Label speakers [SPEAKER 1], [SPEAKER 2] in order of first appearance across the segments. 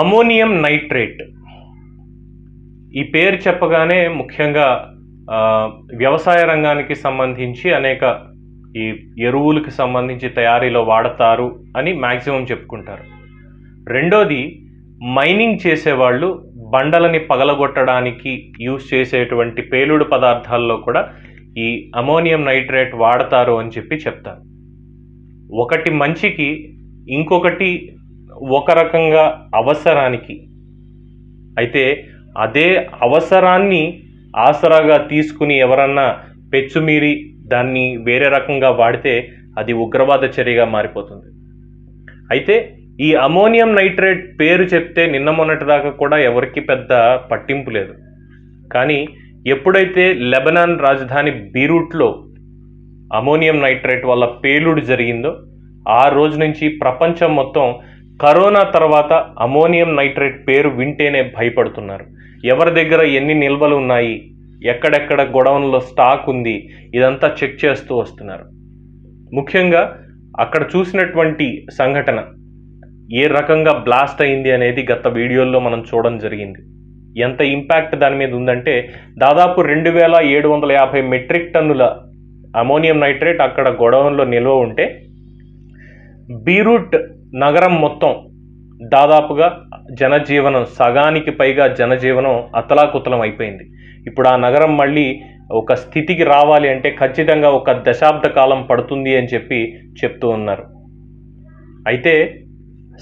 [SPEAKER 1] Ammonium nitrate. ఈ పేరు చెప్పగానే ముఖ్యంగా వ్యవసాయ రంగానికి సంబంధించి అనేక ఈ ఎరువులకు సంబంధించి తయారీలో వాడతారు అని మ్యాక్సిమం చెప్పుకుంటారు. రెండోది మైనింగ్ చేసేవాళ్ళు బండలని పగలగొట్టడానికి యూజ్ చేసేటువంటి పేలుడు పదార్థాల్లో కూడా ఈ అమోనియం నైట్రేట్ వాడతారు అని చెప్పి చెప్తారు. ఒకటి మంచికి ఇంకొకటి ఒక రకంగా అవసరానికి. అయితే అదే అవసరాన్ని ఆసరాగా తీసుకుని ఎవరన్నా పెచ్చుమీరి దాన్ని వేరే రకంగా వాడితే అది ఉగ్రవాద చర్యగా మారిపోతుంది. అయితే ఈ అమోనియం నైట్రేట్ పేరు చెప్తే నిన్న మొన్నటిదాకా కూడా ఎవరికి పెద్ద పట్టింపు లేదు. కానీ ఎప్పుడైతే లెబనాన్ రాజధాని బీరూట్లో అమోనియం నైట్రేట్ వల్ల పేలుడు జరిగిందో ఆ రోజు నుంచి ప్రపంచం మొత్తం కరోనా తర్వాత అమోనియం నైట్రేట్ పేరు వింటేనే భయపడుతున్నారు. ఎవరి దగ్గర ఎన్ని నిల్వలు ఉన్నాయి? ఎక్కడెక్కడ గొడవన్లో స్టాక్ ఉంది? ఇదంతా చెక్ చేస్తూ వస్తున్నారు. ముఖ్యంగా అక్కడ చూసినటువంటి సంఘటన. ఏ రకంగా బ్లాస్ట్ అయింది అనేది గత వీడియోల్లో మనం చూడడం జరిగింది. ఎంత ఇంపాక్ట్ దాని మీద ఉందంటే దాదాపు రెండు వేల ఏడు వందల యాభై మెట్రిక్ టన్నుల అమోనియం నైట్రేట్ అక్కడ గొడవన్లో నిల్వ ఉంటే బీరూట్ నగరం మొత్తం దాదాపుగా జనజీవనం సగానికి పైగా జనజీవనం అతలాకుతలం అయిపోయింది. ఇప్పుడు ఆ నగరం మళ్ళీ ఒక స్థితికి రావాలి అంటే ఖచ్చితంగా ఒక దశాబ్ద కాలం పడుతుంది అని చెప్పి చెప్తూ ఉన్నారు. అయితే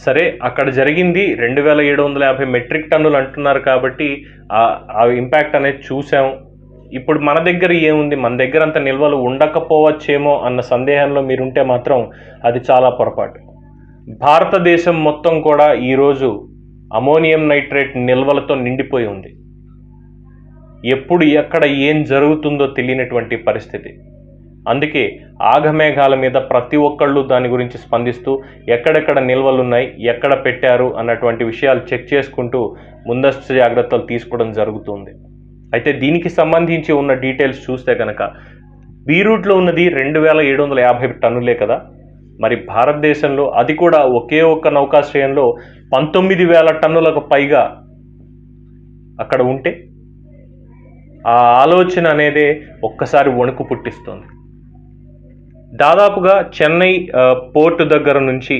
[SPEAKER 1] సరే అక్కడ జరిగింది రెండు వేల ఏడు వందల యాభై మెట్రిక్ టన్నులు అంటున్నారు కాబట్టి ఆ- ఇంపాక్ట్ అనేది చూసాం. ఇప్పుడు మన దగ్గర ఏముంది? మన దగ్గర అంత నిల్వలు ఉండకపోవచ్చేమో అన్న సందేహంలో మీరుంటే మాత్రం అది చాలా పొరపాటు. భారతదేశం మొత్తం కూడా ఈరోజు అమోనియం నైట్రేట్ నిల్వలతో నిండిపోయి ఉంది. ఎప్పుడు ఎక్కడ ఏం జరుగుతుందో తెలియనటువంటి పరిస్థితి. అందుకే ఆగమేఘాల మీద ప్రతి ఒక్కళ్ళు దాని గురించి స్పందిస్తూ ఎక్కడెక్కడ నిల్వలు ఉన్నాయి ఎక్కడ పెట్టారు అన్నటువంటి విషయాలు చెక్ చేసుకుంటూ ముందస్తు జాగ్రత్తలు తీసుకోవడం జరుగుతుంది. అయితే దీనికి సంబంధించి ఉన్న డీటెయిల్స్ చూస్తే కనుక బీరూట్లో ఉన్నది రెండు వేల ఏడు వందల యాభై టన్నులే కదా. మరి భారతదేశంలో అది కూడా ఒకే ఒక్క నౌకాశ్రయంలో పంతొమ్మిది వేల టన్నులకు పైగా అక్కడ ఉంటే ఆ ఆలోచన అనేదే ఒక్కసారి వణుకు పుట్టిస్తుంది. దాదాపుగా చెన్నై పోర్ట్ పోర్టు దగ్గర నుంచి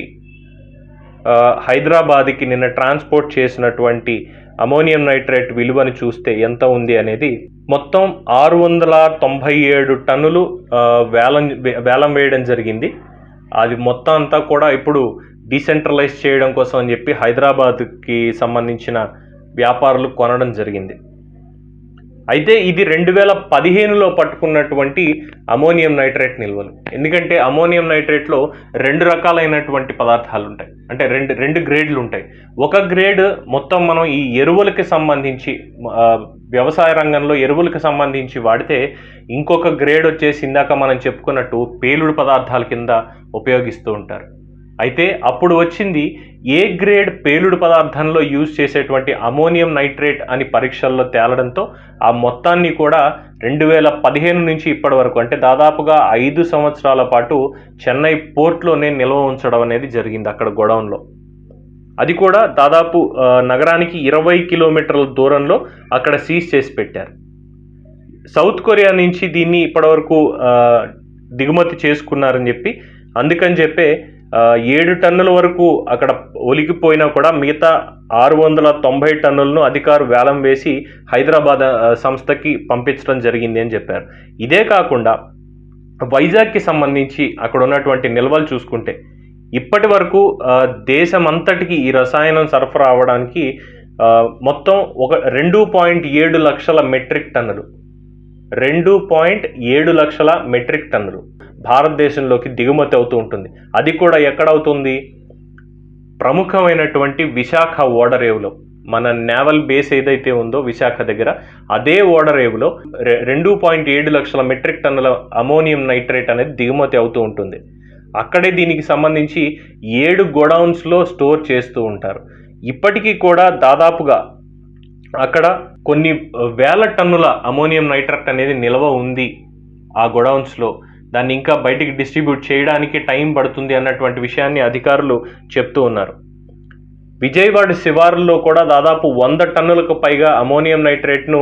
[SPEAKER 1] హైదరాబాద్కి నిన్న ట్రాన్స్పోర్ట్ చేసినటువంటి అమోనియం నైట్రేట్ విలువను చూస్తే ఎంత ఉంది అనేది మొత్తం ఆరు వందల తొంభై ఏడు టన్నులు వేలం వేలం వేయడం జరిగింది. అది మొత్తం అంతా కూడా ఇప్పుడు డీసెంట్రలైజ్ చేయడం కోసం అని చెప్పి హైదరాబాద్కి సంబంధించిన వ్యాపారులు కొనడం జరిగింది. అయితే ఇది రెండు వేల పదిహేనులో పట్టుకున్నటువంటి అమోనియం నైట్రేట్ నిల్వలు. ఎందుకంటే అమోనియం నైట్రేట్లో రెండు రకాలైనటువంటి పదార్థాలు ఉంటాయి అంటే రెండు రెండు గ్రేడ్లు ఉంటాయి ఒక గ్రేడ్ మొత్తం మనం ఈ ఎరువులకి సంబంధించి వ్యవసాయ రంగంలో ఎరువులకు సంబంధించి వాడితే ఇంకొక గ్రేడ్ వచ్చేసి ఇందాక మనం చెప్పుకున్నట్టు పేలుడు పదార్థాల కింద ఉపయోగిస్తూ ఉంటారు. అయితే అప్పుడు వచ్చింది ఏ గ్రేడ్ పేలుడు పదార్థంలో యూజ్ చేసేటువంటి అమోనియం నైట్రేట్ అని పరీక్షల్లో తేలడంతో ఆ మొత్తాన్ని కూడా రెండు వేల పదిహేను నుంచి ఇప్పటి వరకు అంటే దాదాపుగా ఐదు సంవత్సరాల పాటు చెన్నై పోర్ట్లోనే నిల్వ ఉంచడం అనేది జరిగింది అక్కడ గొడౌన్లో. అది కూడా దాదాపు నగరానికి ఇరవై కిలోమీటర్ల దూరంలో అక్కడ సీజ్ చేసి పెట్టారు. సౌత్ కొరియా నుంచి దీన్ని ఇప్పటివరకు దిగుమతి చేసుకున్నారని చెప్పి అందుకని చెప్పే ఏడు టన్నుల వరకు అక్కడ ఒలికిపోయినా కూడా మిగతా ఆరు వందల తొంభై టన్నులను అధికారు వేలం వేసి హైదరాబాద్ సంస్థకి పంపించడం జరిగింది అని చెప్పారు. ఇదే కాకుండా వైజాగ్కి సంబంధించి అక్కడ ఉన్నటువంటి నిల్వలు చూసుకుంటే ఇప్పటి వరకు దేశమంతటికి ఈ రసాయనం సరఫరా అవ్వడానికి మొత్తం ఒక రెండు పాయింట్ ఏడు లక్షల మెట్రిక్ టన్నులు. రెండు పాయింట్ ఏడు లక్షల మెట్రిక్ టన్నులు భారతదేశంలోకి దిగుమతి అవుతూ ఉంటుంది. అది కూడా ఎక్కడవుతుంది? ప్రముఖమైనటువంటి విశాఖ ఓడరేవులో. మన నేవల్ బేస్ ఏదైతే ఉందో విశాఖ దగ్గర అదే ఓడరేవులో రెండు పాయింట్ ఏడు లక్షల మెట్రిక్ టన్నుల అమోనియం నైట్రేట్ అనేది దిగుమతి అవుతూ ఉంటుంది. అక్కడే దీనికి సంబంధించి ఏడు గోడౌన్స్లో స్టోర్ చేస్తూ ఉంటారు. ఇప్పటికీ కూడా దాదాపుగా అక్కడ కొన్ని వేల టన్నుల అమోనియం నైట్రేట్ అనేది నిల్వ ఉంది ఆ గొడౌన్స్లో. దాన్ని ఇంకా బయటికి డిస్ట్రిబ్యూట్ చేయడానికి టైం పడుతుంది అన్నటువంటి విషయాన్ని అధికారులు చెప్తూ ఉన్నారు. విజయవాడ శివారులో కూడా దాదాపు వంద టన్నులకు పైగా అమోనియం నైట్రేట్ను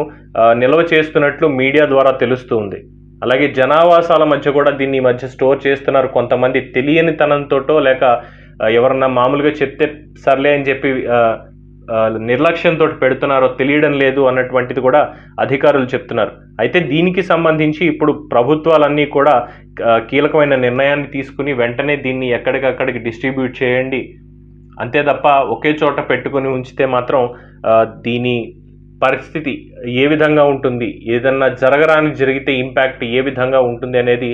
[SPEAKER 1] నిల్వ చేస్తున్నట్లు మీడియా ద్వారా తెలుస్తుంది అలాగే జనావాసాల మధ్య కూడా దీన్ని ఈ మధ్య స్టోర్ చేస్తున్నారు కొంతమంది తెలియని తనంతోటో లేక ఎవరన్నా మామూలుగా చెప్తే సర్లే అని చెప్పి నిర్లక్ష్యంతో పెడుతున్నారో తెలియడం లేదు అన్నటువంటిది కూడా అధికారులు చెప్తున్నారు. అయితే దీనికి సంబంధించి ఇప్పుడు ప్రభుత్వాలన్నీ కూడా కీలకమైన నిర్ణయాన్ని తీసుకుని వెంటనే దీన్ని ఎక్కడికక్కడికి డిస్ట్రిబ్యూట్ చేయండి. అంతే తప్ప ఒకే చోట పెట్టుకుని ఉంచితే మాత్రం దీని పరిస్థితి ఏ విధంగా ఉంటుంది? ఏదన్నా జరగరాని జరిగితే ఇంపాక్ట్ ఏ విధంగా ఉంటుంది అనేది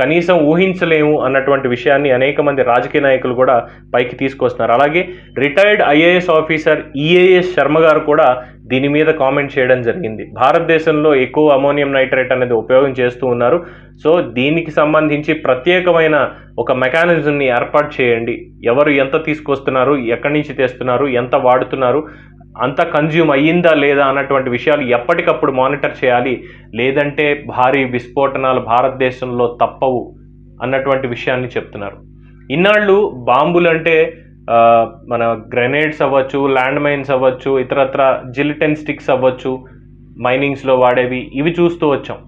[SPEAKER 1] కనీసం ఊహించలేము అన్నటువంటి విషయాన్ని అనేక మంది రాజకీయ నాయకులు కూడా పైకి తీసుకొస్తున్నారు. అలాగే retired IAS officer EAS Sharma గారు కూడా దీని మీద కామెంట్ చేయడం జరిగింది. భారతదేశంలో ఎక్కువ అమోనియం నైట్రేట్ అనేది ఉపయోగం చేస్తూ ఉన్నారు. సో దీనికి సంబంధించి ప్రత్యేకమైన ఒక మెకానిజంని ఏర్పాటు చేయండి. ఎవరు ఎంత తీసుకొస్తున్నారు ఎక్కడి నుంచి తెస్తున్నారు ఎంత వాడుతున్నారు అంత కన్జ్యూమ్ అయ్యిందా లేదా అన్నటువంటి విషయాలు ఎప్పటికప్పుడు మానిటర్ చేయాలి. లేదంటే భారీ విస్ఫోటనాలు భారతదేశంలో తప్పవు అన్నటువంటి విషయాన్ని చెప్తున్నారు. ఇన్నాళ్ళు బాంబులు అంటే మన గ్రెనేడ్స్ అవ్వచ్చు ల్యాండ్ మైన్స్ అవ్వచ్చు ఇతరత్ర జిలిటెన్ స్టిక్స్ అవ్వచ్చు మైనింగ్స్లో వాడేవి ఇవి చూస్తూ వచ్చాం.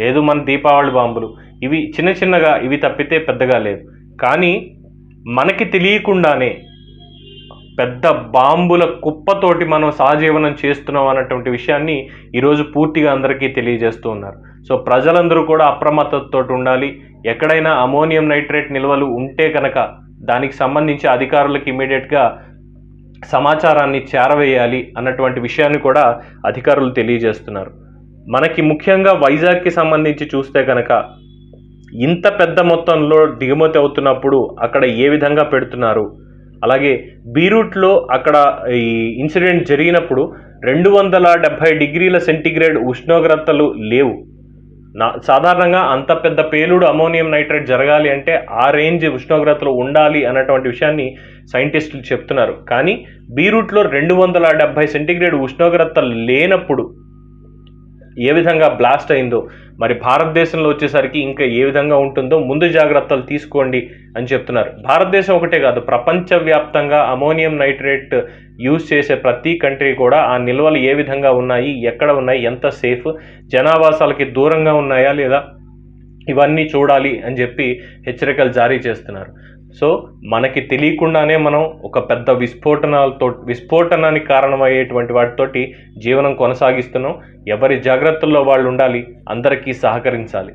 [SPEAKER 1] లేదు మన దీపావళి బాంబులు. ఇవి చిన్న చిన్నగా ఇవి తప్పితే పెద్దగా లేదు కానీ మనకి తెలియకుండానే పెద్ద బాంబుల కుప్పతోటి మనం సహజీవనం చేస్తున్నాం అన్నటువంటి విషయాన్ని ఈరోజు పూర్తిగా అందరికీ తెలియజేస్తూ ఉన్నారు. సో ప్రజలందరూ కూడా అప్రమత్తతో ఉండాలి. ఎక్కడైనా అమోనియం నైట్రేట్ నిల్వలు ఉంటే కనుక దానికి సంబంధించి అధికారులకు ఇమీడియట్గా సమాచారాన్ని చేరవేయాలి అన్నటువంటి విషయాన్ని కూడా అధికారులు తెలియజేస్తున్నారు. మనకి ముఖ్యంగా వైజాగ్కి సంబంధించి చూస్తే కనుక ఇంత పెద్ద మొత్తంలో దిగుమతి అవుతున్నప్పుడు అక్కడ ఏ విధంగా పెడుతున్నారు? అలాగే బీరూట్లో అక్కడ ఈ ఇన్సిడెంట్ జరిగినప్పుడు రెండు వందల డెబ్భై డిగ్రీల సెంటీగ్రేడ్ ఉష్ణోగ్రతలు లేవు. నా సాధారణంగా అంత పెద్ద పేలుడు అమోనియం నైట్రేట్ జరగాలి అంటే ఆ రేంజ్ ఉష్ణోగ్రతలు ఉండాలి అన్నటువంటి విషయాన్ని సైంటిస్టులు చెప్తున్నారు. కానీ బీరూట్లో రెండు వందల డెబ్భై సెంటీగ్రేడ్ ఉష్ణోగ్రత లేనప్పుడు ఏ విధంగా బ్లాస్ట్ అయిందో మరి భారతదేశంలో వచ్చేసరికి ఇంకా ఏ విధంగా ఉంటుందో ముందు జాగ్రత్తలు తీసుకోండి అని చెప్తున్నారు. భారతదేశం ఒకటే కాదు ప్రపంచవ్యాప్తంగా అమోనియం నైట్రేట్ యూజ్ చేసే ప్రతి కంట్రీ కూడా ఆ నిల్వలు ఏ విధంగా ఉన్నాయి ఎక్కడ ఉన్నాయి ఎంత సేఫ్ జనావాసాలకి దూరంగా ఉన్నాయా లేదా ఇవన్నీ చూడాలి అని చెప్పి హెచ్చరికలు జారీ చేస్తున్నారు. సో మనకి తెలియకుండానే మనం ఒక పెద్ద విస్ఫోటనాలతో విస్ఫోటనానికి కారణమయ్యేటువంటి వాటితోటి జీవనం కొనసాగిస్తున్నాం. ఎవరి జాగ్రత్తల్లో వాళ్ళు ఉండాలి అందరికీ సహకరించాలి.